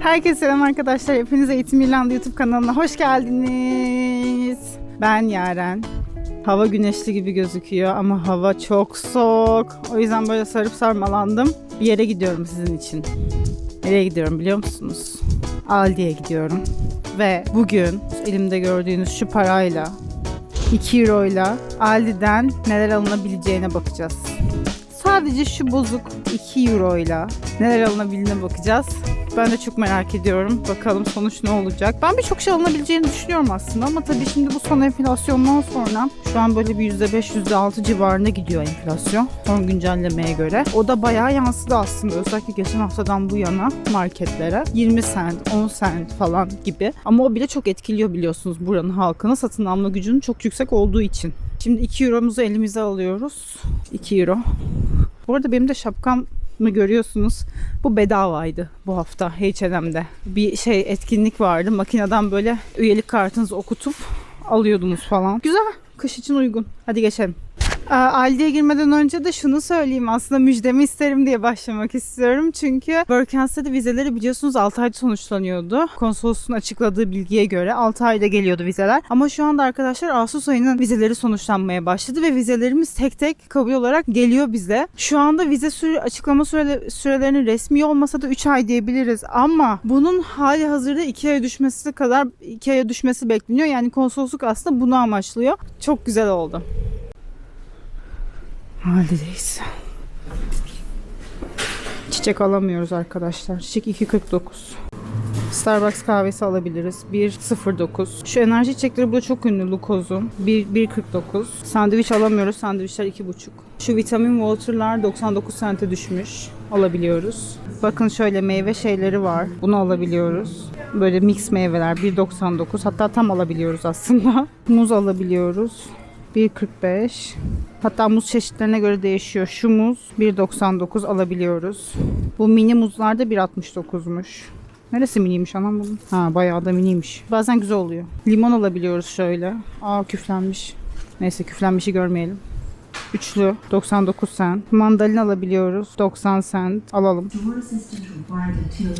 Herkese selam arkadaşlar. Hepiniz Eğitim İrlanda YouTube kanalına hoş geldiniz. Ben Yaren. Hava güneşli gibi gözüküyor ama hava çok soğuk. O yüzden böyle sarıp sarmalandım. Bir yere gidiyorum sizin için. Nereye gidiyorum biliyor musunuz? Aldi'ye gidiyorum. Ve bugün elimde gördüğünüz şu parayla 2 euroyla Aldi'den neler alınabileceğine bakacağız. Sadece şu bozuk 2 euroyla neler alınabildiğine bakacağız. Ben de çok merak ediyorum. Bakalım sonuç ne olacak. Ben birçok şey alınabileceğini düşünüyorum aslında ama tabii şimdi bu son enflasyondan sonra şu an böyle bir %5, %6 civarında gidiyor enflasyon. Son güncellemeye göre. O da bayağı yansıdı aslında. Özellikle geçen haftadan bu yana marketlere. 20 sent, 10 sent falan gibi. Ama o bile çok etkiliyor biliyorsunuz buranın halkının satın alma gücünün çok yüksek olduğu için. Şimdi 2 euromuzu elimize alıyoruz. 2 euro. Bu arada benim de şapkam mı görüyorsunuz? Bu bedavaydı bu hafta H&M'de. Bir şey etkinlik vardı. Makineden böyle üyelik kartınızı okutup alıyordunuz falan. Güzel. Kış için uygun. Hadi geçelim. Aa, Aldi'ye girmeden önce de şunu söyleyeyim aslında müjdemi isterim diye başlamak istiyorum. Çünkü Workens'te vizeleri biliyorsunuz 6 ayda sonuçlanıyordu. Konsolosluğun açıkladığı bilgiye göre 6 ayda geliyordu vizeler. Ama şu anda arkadaşlar Ağustos ayının vizeleri sonuçlanmaya başladı ve vizelerimiz tek tek kabul olarak geliyor bize. Şu anda vize süre, açıklama süre, sürelerinin resmi olmasa da 3 ay diyebiliriz ama bunun hali hazırda 2 aya düşmesi kadar 2 aya düşmesi bekleniyor. Yani konsolosluk aslında bunu amaçlıyor. Çok güzel oldu. Haldeyiz. Çiçek alamıyoruz arkadaşlar. Çiçek 2.49. Starbucks kahvesi alabiliriz. 1.09. Şu enerji içecekleri burada çok ünlü Lukoz'un. 1.49. Sandviç alamıyoruz. Sandviçler 2.5. Şu vitamin water'lar 99 sente düşmüş. Alabiliyoruz. Bakın şöyle meyve şeyleri var. Bunu alabiliyoruz. Böyle mix meyveler 1.99. Hatta tam alabiliyoruz aslında. Muz alabiliyoruz. 1.45. Hatta muz çeşitlerine göre değişiyor. Şu muz 1.99 alabiliyoruz. Bu mini muzlar da 1.69'muş. Neresi miniymiş anam bunun? Ha bayağı da miniymiş. Bazen güzel oluyor. Limon alabiliyoruz şöyle. Aa küflenmiş. Neyse küflenmişi görmeyelim. Üçlü 99 cent. Mandalina alabiliyoruz 90 cent. Alalım. Door assistant required until 4,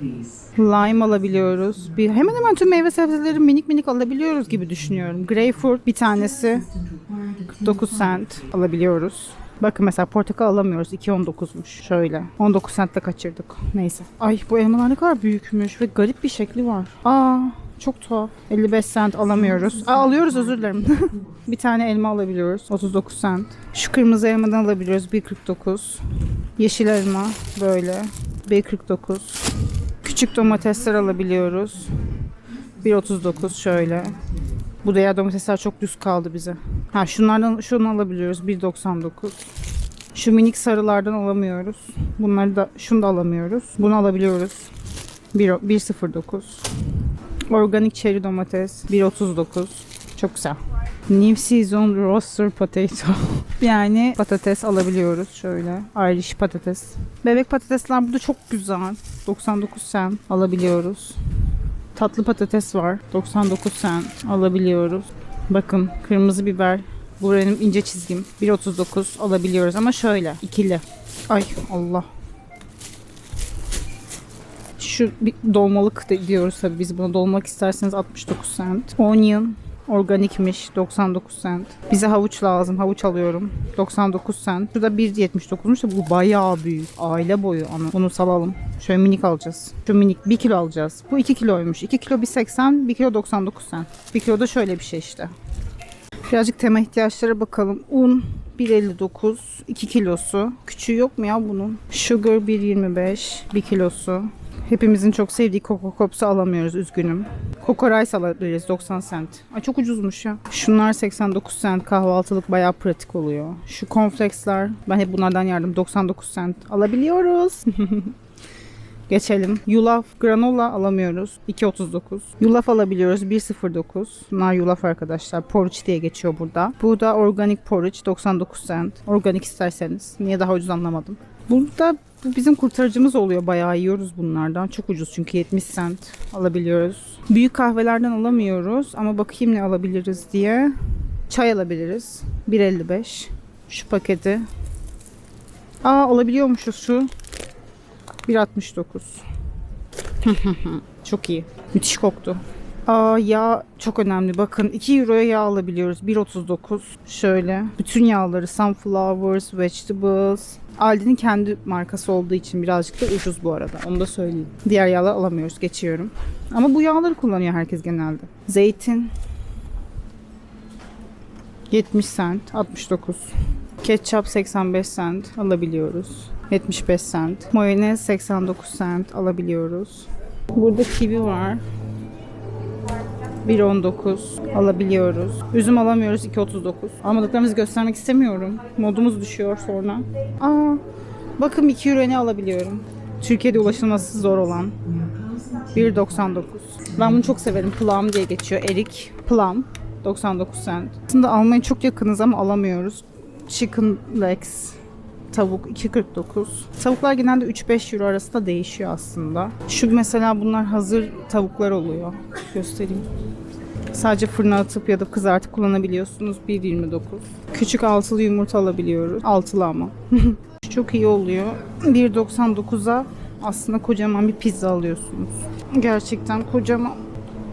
please. Lime alabiliyoruz. Bir, hemen hemen tüm meyve sebzeleri minik minik alabiliyoruz gibi düşünüyorum. Greyfurt bir tanesi Assistant required until 9 cent alabiliyoruz. Bakın mesela portakal alamıyoruz. 2.19'muş. Şöyle. 19 centte kaçırdık. Neyse. Ay bu elmalar ne kadar büyükmüş ve garip bir şekli var. Aa çok tuhaf. 55 cent alamıyoruz. Aa, alıyoruz özür dilerim. bir tane elma alabiliyoruz. 39 cent. Şu kırmızı elmadan alabiliyoruz. 1.49. Yeşil elma böyle. 1.49. Küçük domatesler alabiliyoruz. 1.39 şöyle. Bu diğer domatesler çok düz kaldı bize. Ha şunlardan şunu alabiliyoruz 1.99. Şu minik sarılardan alamıyoruz. Bunları da şunu da alamıyoruz. Bunu alabiliyoruz. 1 1.09. Organik çeri domates 1.39. Çok güzel. New Season Roaster Potato. yani patates alabiliyoruz şöyle. Irish patates. Bebek patatesler burada çok güzel. 99 cent alabiliyoruz. Tatlı patates var. 99 cent alabiliyoruz. Bakın kırmızı biber. Bu benim ince çizgim. 1.39 alabiliyoruz ama şöyle ikili. Ay Allah. Şu bir dolmalık da diyoruz tabii biz buna dolmak isterseniz 69 cent. Onion organikmiş 99 cent. Bize havuç lazım. Havuç alıyorum. 99 cent. Şurada 1.79'muş da bu bayağı büyük. Aile boyu ama. Bunu salalım. Şöyle minik alacağız. Şu minik 1 kilo alacağız. Bu 2 kiloymuş. 2 kilo 1.80, 1 kilo 99 cent. 1 kilo da şöyle bir şey işte. Birazcık temel ihtiyaçlara bakalım. Un 1.59, 2 kilosu. Küçüğü yok mu ya bunun? Sugar 1.25, 1 kilosu. Hepimizin çok sevdiği Coco Pops'u alamıyoruz üzgünüm. Coco alabiliriz 90 cent. Ay çok ucuzmuş ya. Şunlar 89 cent kahvaltılık bayağı pratik oluyor. Şu cornflakes'lar ben hep bunlardan yardım 99 cent alabiliyoruz. Geçelim. Yulaf granola alamıyoruz. 2.39. Yulaf alabiliyoruz. 1.09. Bunlar yulaf arkadaşlar. Porridge diye geçiyor burada. Bu da organik porridge 99 cent. Organik isterseniz. Niye daha ucuz anlamadım. Burada bu bizim kurtarıcımız oluyor. Bayağı yiyoruz bunlardan. Çok ucuz çünkü 70 cent alabiliyoruz. Büyük kahvelerden alamıyoruz ama bakayım ne alabiliriz diye. Çay alabiliriz. 1.55. Şu paketi Aa alabiliyormuşuz şu. 1.69. çok iyi. Müthiş koktu. Aa yağ çok önemli. Bakın 2 euroya yağ alabiliyoruz. 1.39. Şöyle. Bütün yağları sunflowers, vegetables. Aldi'nin kendi markası olduğu için birazcık da ucuz bu arada. Onu da söyleyeyim. Diğer yağları alamıyoruz. Geçiyorum. Ama bu yağları kullanıyor herkes genelde. Zeytin 70 cent, 69. Ketçap 85 cent alabiliyoruz. 75 cent. Mayonez 89 cent alabiliyoruz. Burada kivi var. 1.19 alabiliyoruz. Üzüm alamıyoruz 2.39. Almadıklarımızı göstermek istemiyorum. Modumuz düşüyor sonra. Aa, bakın 2 euro ne alabiliyorum. Türkiye'de ulaşılması zor olan. 1.99. Ben bunu çok severim. Plum diye geçiyor. Erik plum. 99 cent. Aslında almaya çok yakınız ama alamıyoruz. Chicken legs. Tavuk 2.49. Tavuklar genelde 3-5 euro arasında değişiyor aslında. Şu mesela bunlar hazır tavuklar oluyor. Göstereyim. Sadece fırına atıp ya da kızartıp kullanabiliyorsunuz. 1.29. Küçük altılı yumurta alabiliyoruz. Altılı ama. Çok iyi oluyor. 1.99'a aslında kocaman bir pizza alıyorsunuz. Gerçekten kocaman.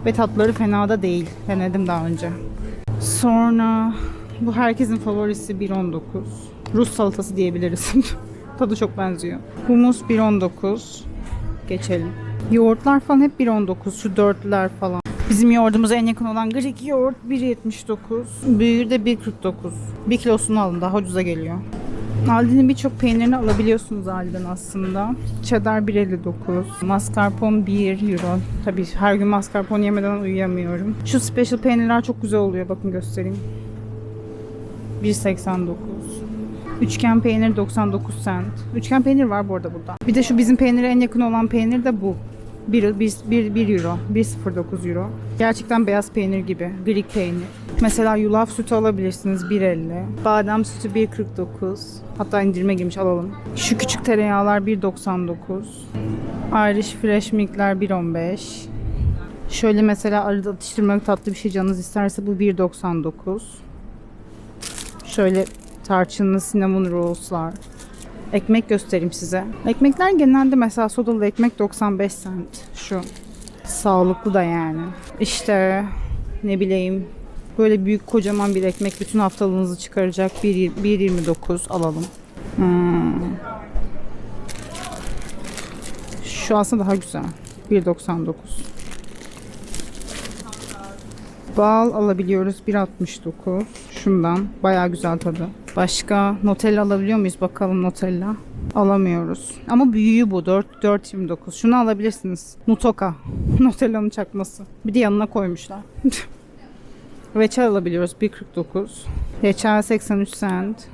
Ve tatları fena da değil. Denedim daha önce. Sonra bu herkesin favorisi 1.19. Rus salatası diyebiliriz. Tadı çok benziyor. Humus 1.19. Geçelim. Yoğurtlar falan hep 1.19. Şu dörtlüler falan. Bizim yoğurdumuza en yakın olan Greek yoğurt 1.79. Büyüğü de 1.49. Bir kilosunu alın daha ucuza geliyor. Aldi'nin birçok peynirini alabiliyorsunuz Aldi'den aslında. Cheddar 1.59. Mascarpone 1 euro. Tabii her gün mascarpone yemeden uyuyamıyorum. Şu special peynirler çok güzel oluyor. Bakın göstereyim. 1.89. Üçgen peynir 99 cent. Üçgen peynir var bu arada burada. Bir de şu bizim peynire en yakın olan peynir de bu. 1, 1, 1, 1 euro. 1.09 euro. Gerçekten beyaz peynir gibi. Greek peynir. Mesela yulaf sütü alabilirsiniz 1.50. Badem sütü 1.49. Hatta indirime girmiş alalım. Şu küçük tereyağlar 1.99. Irish Fresh Milk'ler 1.15. Şöyle mesela arada atıştırmalık tatlı bir şey canınız isterse bu 1.99. Şöyle tarçınlı cinnamon rolls'lar. Ekmek göstereyim size. Ekmekler genelde mesela sodalı ekmek 95 cent. Şu. Sağlıklı da yani. İşte ne bileyim böyle büyük kocaman bir ekmek bütün haftalığınızı çıkaracak 1 1.29 alalım. Hmm. Şu aslında daha güzel. 1.99. Bal alabiliyoruz 1.69. Şundan bayağı güzel tadı. Başka Nutella alabiliyor muyuz? Bakalım Nutella. Alamıyoruz. Ama büyüğü bu 4 4.29. Şunu alabilirsiniz. Nutoka. Nutella'nın çakması. Bir de yanına koymuşlar. Reçel alabiliyoruz 1.49. Reçel 83 cent.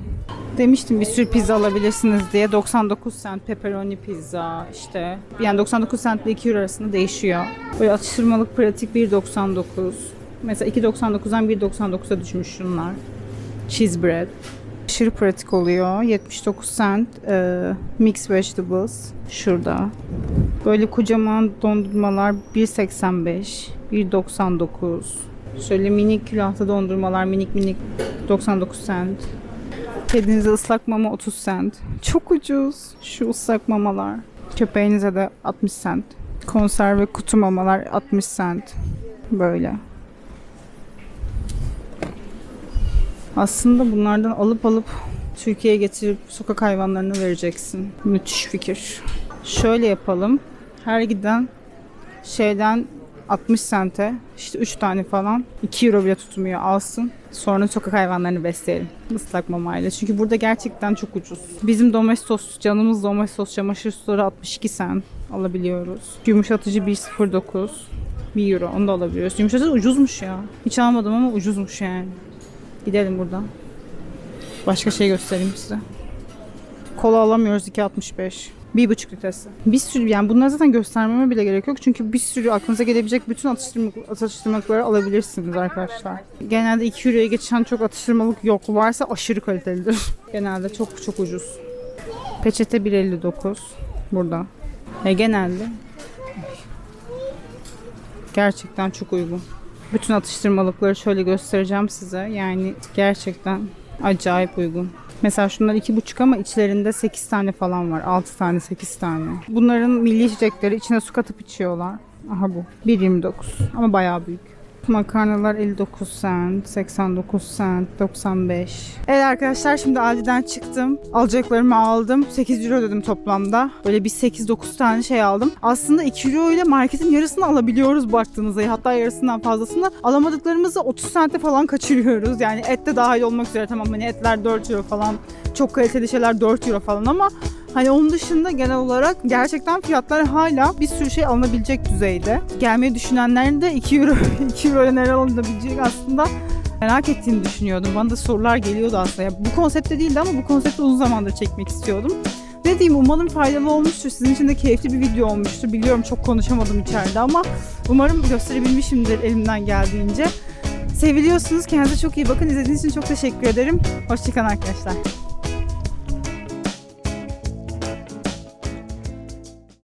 Demiştim bir sürü pizza alabilirsiniz diye. 99 cent pepperoni pizza işte. Yani 99 cent ile 2 euro arasında değişiyor. Böyle atıştırmalık pratik 1.99. Mesela 2.99'dan 1.99'a düşmüş şunlar. Cheese bread. Aşırı pratik oluyor. 79 cent e, mixed vegetables. Şurada. Böyle kocaman dondurmalar 1.85, 1.99. Şöyle minik külahta dondurmalar minik minik 99 cent. Kedinize ıslak mama 30 cent. Çok ucuz şu ıslak mamalar. Köpeğinize de 60 cent. Konserve kutu mamalar 60 cent. Böyle. Aslında bunlardan alıp alıp Türkiye'ye getirip sokak hayvanlarına vereceksin. Müthiş fikir. Şöyle yapalım. Her giden şeyden 60 sente işte 3 tane falan 2 euro bile tutmuyor alsın. Sonra sokak hayvanlarını besleyelim ıslak mamayla. Çünkü burada gerçekten çok ucuz. Bizim domestos, canımız domestos çamaşır suları 62 cent alabiliyoruz. Yumuşatıcı 1.09 1 euro onu da alabiliyoruz. Yumuşatıcı ucuzmuş ya. Hiç almadım ama ucuzmuş yani. Gidelim buradan. Başka şey göstereyim size. Kola alamıyoruz 2.65. Bir buçuk litresi. Bir sürü yani bunları zaten göstermeme bile gerek yok. Çünkü bir sürü aklınıza gelebilecek bütün atıştırmalık, atıştırmalıkları alabilirsiniz arkadaşlar. Genelde 2 euroya geçen çok atıştırmalık yok. Varsa aşırı kalitelidir. Genelde çok çok ucuz. Peçete 1.59 burada. E genelde gerçekten çok uygun. Bütün atıştırmalıkları şöyle göstereceğim size. Yani gerçekten acayip uygun. Mesela şunlar iki buçuk ama içlerinde 8 tane falan var. 6 tane 8 tane. Bunların milli içecekleri içine su katıp içiyorlar. Aha bu. 1.29 ama bayağı büyük. Makarnalar 59 cent, 89 cent, 95. Evet arkadaşlar şimdi Aldi'den çıktım. Alacaklarımı aldım. 8 euro ödedim toplamda. Böyle bir 8-9 tane şey aldım. Aslında 2 euro ile marketin yarısını alabiliyoruz baktığınızda. Hatta yarısından fazlasını. Alamadıklarımızı 30 sente falan kaçırıyoruz. Yani et de dahil olmak üzere tamam hani etler 4 euro falan. Çok kaliteli şeyler 4 euro falan ama Hani onun dışında genel olarak gerçekten fiyatlar hala bir sürü şey alınabilecek düzeyde. Gelmeyi düşünenlerin de 2 euro, 2 euro neler alınabilecek aslında merak ettiğini düşünüyordum. Bana da sorular geliyordu aslında. Ya bu konsepte değildi ama bu konsepti uzun zamandır çekmek istiyordum. Ne diyeyim umarım faydalı olmuştur. Sizin için de keyifli bir video olmuştur. Biliyorum çok konuşamadım içeride ama umarım gösterebilmişimdir elimden geldiğince. Seviliyorsunuz. Kendinize çok iyi bakın. İzlediğiniz için çok teşekkür ederim. Hoşçakalın arkadaşlar.